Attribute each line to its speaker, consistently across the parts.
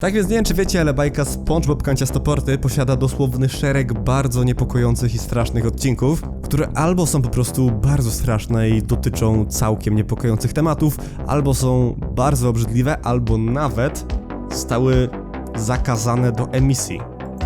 Speaker 1: Tak więc nie wiem czy wiecie, ale bajka SpongeBob Kanciastoporty posiada dosłowny szereg bardzo niepokojących i strasznych odcinków, które albo są po prostu bardzo straszne i dotyczą całkiem niepokojących tematów, albo są bardzo obrzydliwe, albo nawet zostały zakazane do emisji.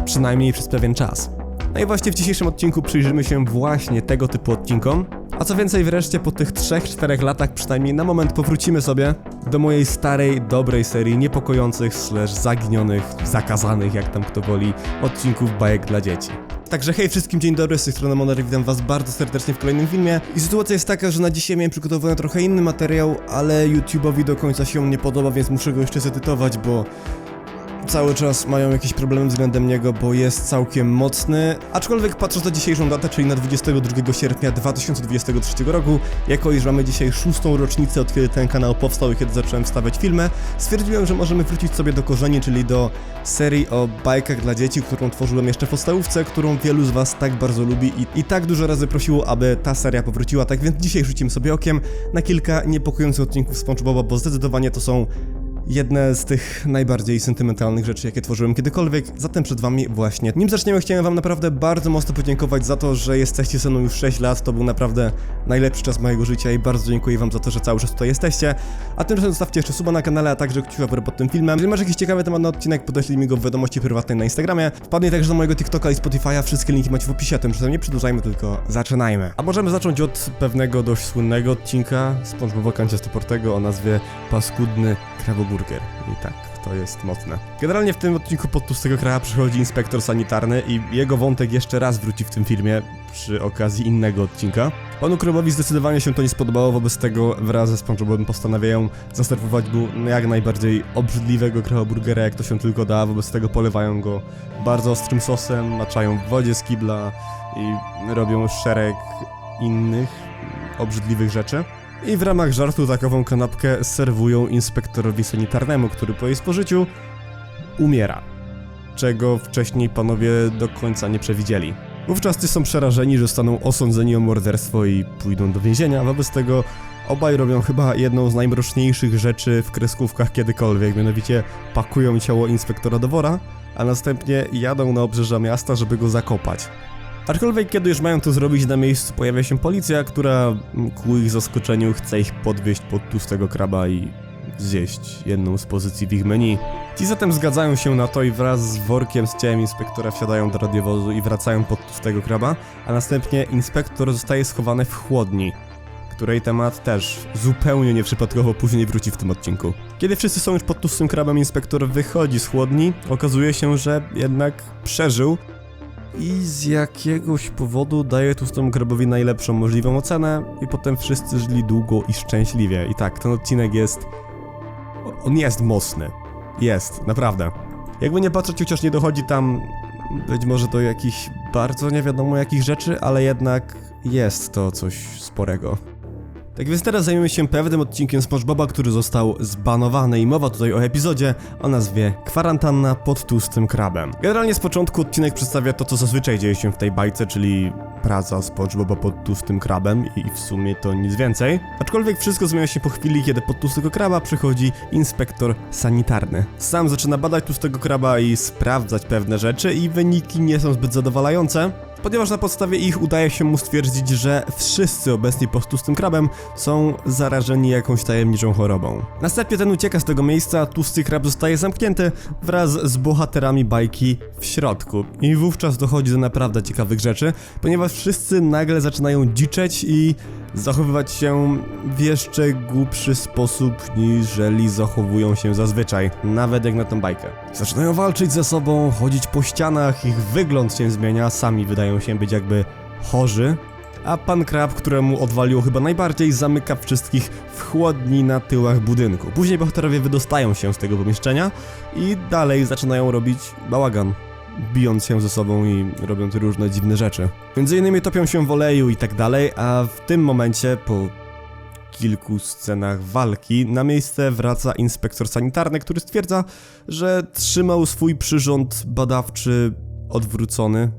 Speaker 1: Przynajmniej przez pewien czas. No i właśnie w dzisiejszym odcinku przyjrzymy się właśnie tego typu odcinkom. A co więcej, wreszcie po tych 3-4 latach przynajmniej na moment powrócimy sobie do mojej starej, dobrej serii niepokojących, slash zaginionych, zakazanych, jak tam kto woli, odcinków bajek dla dzieci. Także hej wszystkim, dzień dobry, z tej strony Moner, witam was bardzo serdecznie w kolejnym filmie. I sytuacja jest taka, że na dzisiaj miałem przygotowany trochę inny materiał, ale YouTube'owi do końca się nie podoba, więc muszę go jeszcze zedytować, bo cały czas mają jakieś problemy względem niego, bo jest całkiem mocny. Aczkolwiek patrząc na dzisiejszą datę, czyli na 22 sierpnia 2023 roku, jako iż mamy dzisiaj szóstą rocznicę od kiedy ten kanał powstał i kiedy zacząłem wstawiać filmy, stwierdziłem, że możemy wrócić sobie do korzeni, czyli do serii o bajkach dla dzieci, którą tworzyłem jeszcze w podstawówce, którą wielu z was tak bardzo lubi i, i tak dużo razy prosiło, aby ta seria powróciła, tak więc dzisiaj rzucimy sobie okiem na kilka niepokojących odcinków SpongeBoba, bo zdecydowanie to są jedne z tych najbardziej sentymentalnych rzeczy, jakie tworzyłem kiedykolwiek, zatem przed wami właśnie. Nim zaczniemy, chciałem wam naprawdę bardzo mocno podziękować za to, że jesteście ze mną już 6 lat, to był naprawdę najlepszy czas mojego życia i bardzo dziękuję wam za to, że cały czas tutaj jesteście. A tymczasem zostawcie jeszcze suba na kanale, a także kciuka w pod tym filmem. Jeżeli masz jakiś ciekawy temat na odcinek, podeślij mi go w wiadomości prywatnej na Instagramie. Wpadnij także do mojego TikToka i Spotify'a, wszystkie linki macie w opisie, a tymczasem nie przedłużajmy, tylko zaczynajmy. A możemy zacząć od pewnego dość słynnego odcinka SpongeBoba Kanciastoportego o nazwie Paskudny Kraboburger. I tak, to jest mocne. Generalnie w tym odcinku pod tłustego kraja przychodzi inspektor sanitarny i jego wątek jeszcze raz wróci w tym filmie przy okazji innego odcinka. Panu Krobowi zdecydowanie się to nie spodobało, wobec tego wraz ze SpongeBobem postanawiają zaserwować mu jak najbardziej obrzydliwego kraboburgera, jak to się tylko da, wobec tego polewają go bardzo ostrym sosem, maczają w wodzie z kibla i robią szereg innych obrzydliwych rzeczy. I w ramach żartu takową kanapkę serwują inspektorowi sanitarnemu, który po jej spożyciu umiera. Czego wcześniej panowie do końca nie przewidzieli. Wówczas ci są przerażeni, że zostaną osądzeni o morderstwo i pójdą do więzienia, wobec tego obaj robią chyba jedną z najmroczniejszych rzeczy w kreskówkach kiedykolwiek, mianowicie pakują ciało inspektora do wora, a następnie jadą na obrzeża miasta, żeby go zakopać. Aczkolwiek kiedy już mają to zrobić na miejscu pojawia się policja, która mm, ku ich zaskoczeniu chce ich podwieźć pod tłustego kraba i zjeść jedną z pozycji w ich menu. Ci zatem zgadzają się na to i wraz z workiem z ciałem inspektora wsiadają do radiowozu i wracają pod tłustego kraba, a następnie inspektor zostaje schowany w chłodni, której temat też zupełnie nieprzypadkowo później wróci w tym odcinku. Kiedy wszyscy są już pod tłustym krabem, inspektor wychodzi z chłodni, okazuje się, że jednak przeżył i z jakiegoś powodu daje tłustemu krabowi najlepszą możliwą ocenę i potem wszyscy żyli długo i szczęśliwie. I tak, ten odcinek jest... On jest mocny. Jest, naprawdę. Jakby nie patrzeć, chociaż nie dochodzi tam być może do jakichś bardzo nie wiadomo jakich rzeczy, ale jednak jest to coś sporego. Tak więc teraz zajmiemy się pewnym odcinkiem SpongeBoba, który został zbanowany i mowa tutaj o epizodzie o nazwie Kwarantanna pod tłustym krabem. Generalnie z początku odcinek przedstawia to, co zazwyczaj dzieje się w tej bajce, czyli praca SpongeBoba pod tłustym krabem i w sumie to nic więcej. Aczkolwiek wszystko zmienia się po chwili, kiedy pod tłustego kraba przychodzi inspektor sanitarny. Sam zaczyna badać tłustego kraba i sprawdzać pewne rzeczy i wyniki nie są zbyt zadowalające ponieważ na podstawie ich udaje się mu stwierdzić, że wszyscy obecni pod tłustym krabem są zarażeni jakąś tajemniczą chorobą. Następnie ten ucieka z tego miejsca, tłusty krab zostaje zamknięty wraz z bohaterami bajki w środku. I wówczas dochodzi do naprawdę ciekawych rzeczy, ponieważ wszyscy nagle zaczynają dziczeć i zachowywać się w jeszcze głupszy sposób, niżeli zachowują się zazwyczaj, nawet jak na tą bajkę. Zaczynają walczyć ze sobą, chodzić po ścianach, ich wygląd się zmienia, sami wydają się być jakby chorzy, a pan Krab, któremu odwaliło chyba najbardziej, zamyka wszystkich w chłodni na tyłach budynku. Później bohaterowie wydostają się z tego pomieszczenia i dalej zaczynają robić bałagan bijąc się ze sobą i robiąc różne dziwne rzeczy. Między innymi topią się w oleju i tak dalej, a w tym momencie, po kilku scenach walki, na miejsce wraca inspektor sanitarny, który stwierdza, że trzymał swój przyrząd badawczy odwrócony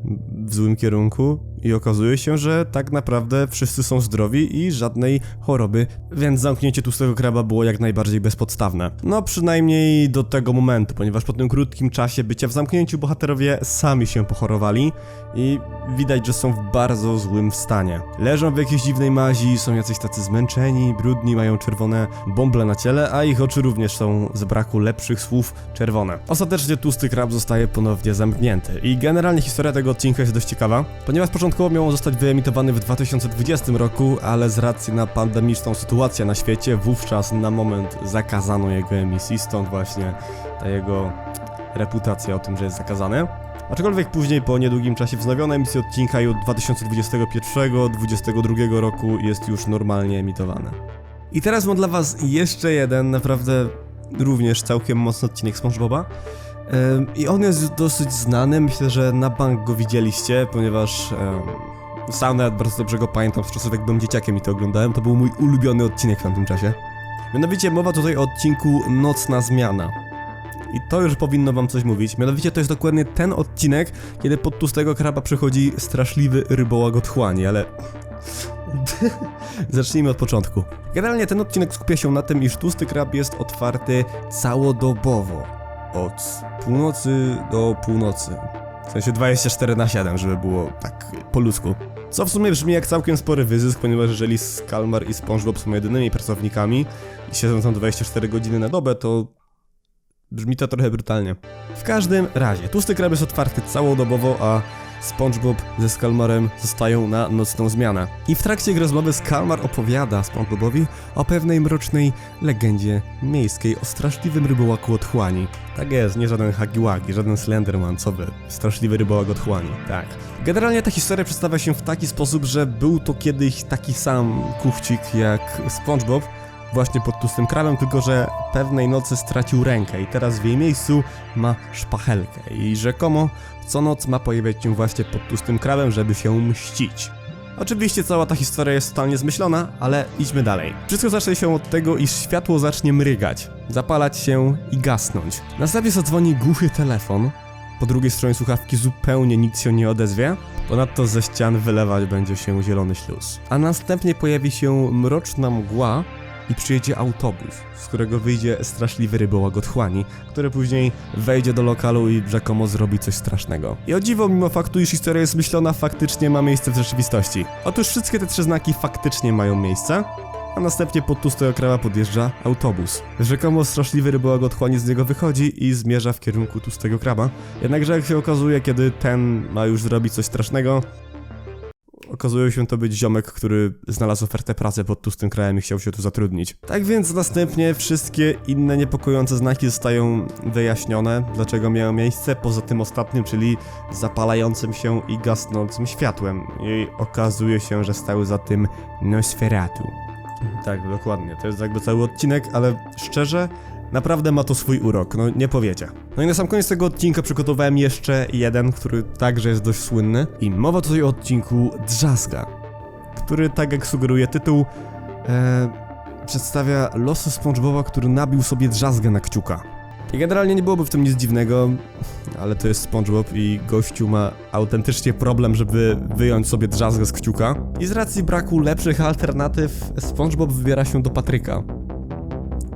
Speaker 1: w złym kierunku i okazuje się, że tak naprawdę wszyscy są zdrowi i żadnej choroby, więc zamknięcie tłustego kraba było jak najbardziej bezpodstawne. No przynajmniej do tego momentu, ponieważ po tym krótkim czasie bycia w zamknięciu bohaterowie sami się pochorowali i widać, że są w bardzo złym stanie. Leżą w jakiejś dziwnej mazi, są jacyś tacy zmęczeni, brudni, mają czerwone bąble na ciele, a ich oczy również są z braku lepszych słów czerwone. Ostatecznie tłusty krab zostaje ponownie zamknięty i generalnie historia tego odcinka jest dość ciekawa, ponieważ początkowo miał on zostać wyemitowany w 2020 roku, ale z racji na pandemiczną sytuację na świecie, wówczas na moment zakazano jego emisji, stąd właśnie ta jego reputacja o tym, że jest zakazany. Aczkolwiek później po niedługim czasie wznowiono emisję odcinka i od 2021-2022 roku jest już normalnie emitowane. I teraz mam dla was jeszcze jeden naprawdę również całkiem mocny odcinek SpongeBoba. I on jest dosyć znany, myślę, że na bank go widzieliście, ponieważ sam nawet bardzo dobrze go pamiętam z czasów jak byłem dzieciakiem i to oglądałem, to był mój ulubiony odcinek w tamtym czasie. Mianowicie mowa tutaj o odcinku Nocna Zmiana. I to już powinno wam coś mówić. Mianowicie to jest dokładnie ten odcinek, kiedy pod tłustego kraba przychodzi straszliwy rybołag otchłani, ale... Zacznijmy od początku. Generalnie ten odcinek skupia się na tym, iż tłusty krab jest otwarty całodobowo. Od północy do północy. W sensie 24 na 7, żeby było tak po ludzku. Co w sumie brzmi jak całkiem spory wyzysk, ponieważ jeżeli Skalmar i SpongeBob są jedynymi pracownikami i siedzą tam 24 godziny na dobę, to Brzmi to trochę brutalnie. W każdym razie, tłusty krab jest otwarty całodobowo, a SpongeBob ze Skalmarem zostają na nocną zmianę. I w trakcie ich rozmowy Skalmar opowiada SpongeBobowi o pewnej mrocznej legendzie miejskiej, o straszliwym rybołaku otchłani. Tak jest, nie żaden Hagiwagi, żaden Slenderman, co wy. Straszliwy rybołak otchłani, tak. Generalnie ta historia przedstawia się w taki sposób, że był to kiedyś taki sam kuchcik jak SpongeBob, właśnie pod tłustym krabem, tylko że pewnej nocy stracił rękę i teraz w jej miejscu ma szpachelkę i rzekomo co noc ma pojawiać się właśnie pod tłustym krabem, żeby się mścić. Oczywiście cała ta historia jest totalnie zmyślona, ale idźmy dalej. Wszystko zacznie się od tego, iż światło zacznie mrygać, zapalać się i gasnąć. Następnie zadzwoni głuchy telefon, po drugiej stronie słuchawki zupełnie nic się nie odezwie, ponadto ze ścian wylewać będzie się zielony śluz. A następnie pojawi się mroczna mgła, i przyjedzie autobus, z którego wyjdzie straszliwy otchłani, który później wejdzie do lokalu i rzekomo zrobi coś strasznego. I o dziwo, mimo faktu, iż historia jest myślona, faktycznie ma miejsce w rzeczywistości. Otóż wszystkie te trzy znaki faktycznie mają miejsce, a następnie pod tłustego kraba podjeżdża autobus. Rzekomo straszliwy rybołag otchłani z niego wychodzi i zmierza w kierunku tłustego kraba. Jednakże jak się okazuje, kiedy ten ma już zrobić coś strasznego, okazuje się to być ziomek, który znalazł ofertę pracy pod tłustym krajem i chciał się tu zatrudnić. Tak więc następnie wszystkie inne niepokojące znaki zostają wyjaśnione, dlaczego miały miejsce, poza tym ostatnim, czyli zapalającym się i gasnącym światłem. I okazuje się, że stały za tym Nosferatu. Tak, dokładnie. To jest jakby cały odcinek, ale szczerze, naprawdę ma to swój urok, no nie powiecie. No i na sam koniec tego odcinka przygotowałem jeszcze jeden, który także jest dość słynny. I mowa tutaj o odcinku Drzazga, który, tak jak sugeruje tytuł, e, przedstawia losy SpongeBoba, który nabił sobie drzazgę na kciuka. I generalnie nie byłoby w tym nic dziwnego, ale to jest SpongeBob i gościu ma autentycznie problem, żeby wyjąć sobie drzazgę z kciuka. I z racji braku lepszych alternatyw, SpongeBob wybiera się do Patryka,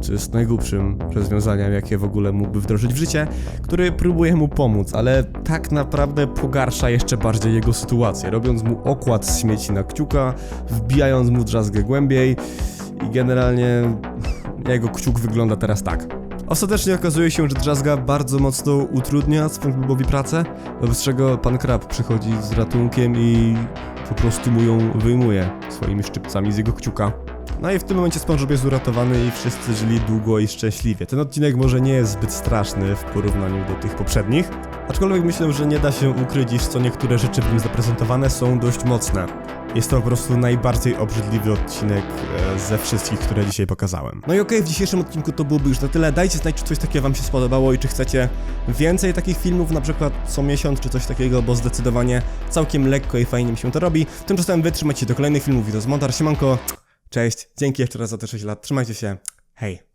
Speaker 1: co jest najgłupszym rozwiązaniem, jakie w ogóle mógłby wdrożyć w życie, który próbuje mu pomóc, ale tak naprawdę pogarsza jeszcze bardziej jego sytuację, robiąc mu okład z śmieci na kciuka, wbijając mu drzazgę głębiej i generalnie jego kciuk wygląda teraz tak. Ostatecznie okazuje się, że drzazga bardzo mocno utrudnia SpongeBobowi pracę, wobec czego pan Krab przychodzi z ratunkiem i po prostu mu ją wyjmuje swoimi szczypcami z jego kciuka. No i w tym momencie SpongeBob jest uratowany i wszyscy żyli długo i szczęśliwie. Ten odcinek może nie jest zbyt straszny w porównaniu do tych poprzednich, aczkolwiek myślę, że nie da się ukryć, iż co niektóre rzeczy w nim zaprezentowane są dość mocne. Jest to po prostu najbardziej obrzydliwy odcinek e, ze wszystkich, które dzisiaj pokazałem. No i okej, w dzisiejszym odcinku to byłoby już na tyle. Dajcie znać, czy coś takiego wam się spodobało i czy chcecie więcej takich filmów, na przykład co miesiąc, czy coś takiego, bo zdecydowanie całkiem lekko i fajnie mi się to robi. Tymczasem wytrzymajcie do kolejnych filmów i do zmontar. Siemanko, cześć, dzięki jeszcze raz za te 6 lat, trzymajcie się, hej!